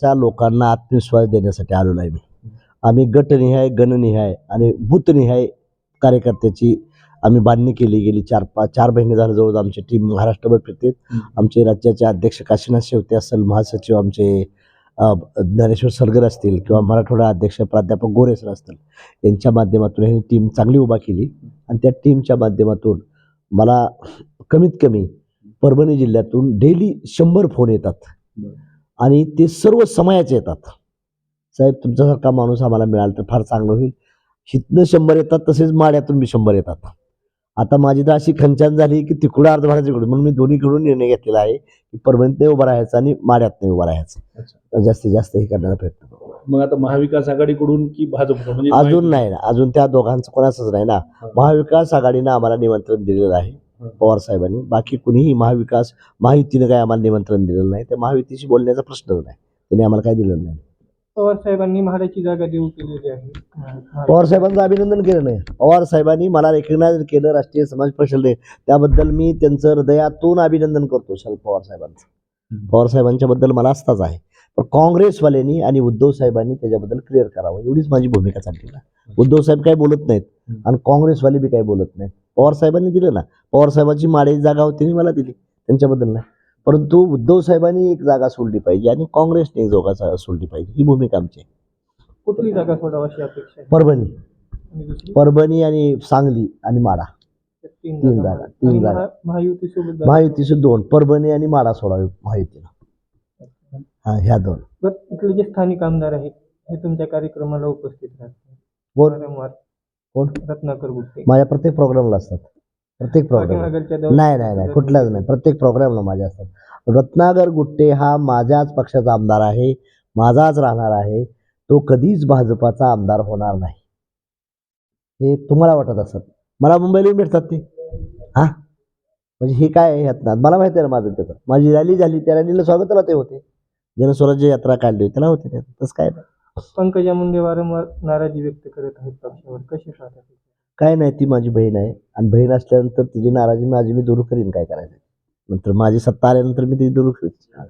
समाजाच्या लोकांना आत्मविश्वास देण्यासाठी आलेलो आहे मी. आम्ही गटनिहाय गणनिहाय आणि भूतनिहाय कार्यकर्त्याची आम्ही बांधणी केली. गेली चार पाच चार महिने झाले जवळ आमची टीम महाराष्ट्रभर फिरते आमचे राज्याचे अध्यक्ष काशीनाथ शेवते असेल महासचिव आमचे ज्ञानेश्वर सरगर असतील किंवा मराठवाडा अध्यक्ष प्राध्यापक गोरे सर असतील यांच्या माध्यमातून ही टीम चांगली उभा केली. आणि त्या टीमच्या माध्यमातून मला कमीत कमी परभणी जिल्ह्यातून डेली शंभर फोन येतात. आणि ते सर्व समयाचे येतात. साहेब तुमच्यासारखा माणूस आम्हाला मिळाला तर फार चांगलं होईल. हितनं शंभर येतात तसेच माड्यातून बी शंभर येतात. आता माझी तर अशी खंचान झाली की तिकडं अर्ध इकडून म्हणून मी दोन्हीकडून निर्णय घेतलेला आहे की परभणीत नाही उभा राहायचा आणि माड्यात नाही उभा राहायचं. जास्तीत जास्त हे करण्याचा प्रयत्न करू. मग आता महाविकास आघाडीकडून की भाजपकडून? म्हणजे अजून नाही ना. अजून त्या दोघांचं कोणाचंच नाही ना. महाविकास आघाडीनं आम्हाला निमंत्रण दिलेलं आहे. पवार साहेबांनी. बाकी कुणीही महाविकास महायुतीनं काय आम्हाला निमंत्रण दिलेलं नाही. त्या महायुतीशी बोलण्याचा प्रश्नच नाही. त्यांनी आम्हाला काय दिलेलं नाही. पवार साहेबांनी म्हाडाची जागा देऊ केलेली आहे. पवार साहेबांचं अभिनंदन केलं नाही. पवार साहेबांनी मला रेकग्नाइज केलं राष्ट्रीय समाज परिषदेने त्याबद्दल मी त्यांचं हृदयातून अभिनंदन करतो शरद पवार साहेबांचं. पवार साहेबांच्या बद्दल मला असताच आहे. पण काँग्रेसवाल्यांनी आणि उद्धव साहेबांनी त्याच्याबद्दल क्लिअर करावं. एवढीच माझी भूमिका चालली ना उद्धव साहेब काही बोलत नाहीत. आणि काँग्रेसवाले बी काही बोलत नाहीत. पवार साहेबांनी दिलं ना पवार साहेबांची माडे जागा होती ती मला दिली त्यांच्याबद्दल नाही. परंतु उद्धव साहेबांनी एक जागा सोडली पाहिजे आणि काँग्रेसने एक जागा सोडली पाहिजे. ही भूमिका आमची आहे. कुठली जागा सोडावी अशी अपेक्षा परभणी. परभणी आणि सांगली आणि माडा तीन जागा. तीन जागा. महायुतीचे दोन परभणी आणि माडा सोडावे महायुतीला. हा ह्या दोन. इथले जे स्थानिक आमदार आहेत हे तुमच्या कार्यक्रमाला उपस्थित राहतात वारंवार कोण? रत्नाकर गुप्ते माझ्या प्रत्येक प्रोग्रामला असतात. प्रत्येक प्रोग्राम दौऱ्यात- नाही नाही नाही कुठलाच नाही. प्रत्येक प्रोग्रामला माझ्या असतात. रत्नागर गुट्टे हा माझ्याच पक्षाचा आमदार आहे. माझाच राहणार आहे. तो कधीच भाजपाचा आमदार होणार नाही. हे तुम्हाला वाटत असत? मला मुंबईला भेटतात ते. हा? म्हणजे हे काय आहे ह्यात ना मला माहिती आहे ना माझं त्याचं. माझी रॅली झाली त्या रॅलीला स्वागताला ते होते. जनस्वराज्य यात्रा काढली होती त्याला होते त्यात तसं काय नाही. पंकजा मुंडे वारंवार नाराजी व्यक्त करत आहेत पक्षावर. कशी साधा काय नाही ती माझी बहीण आहे. आणि बहीण असल्यानंतर तिची नाराजी माझी मी दूर करीन काय करायचं? नंतर माझी सत्ता आल्यानंतर मी ती दूर करीन.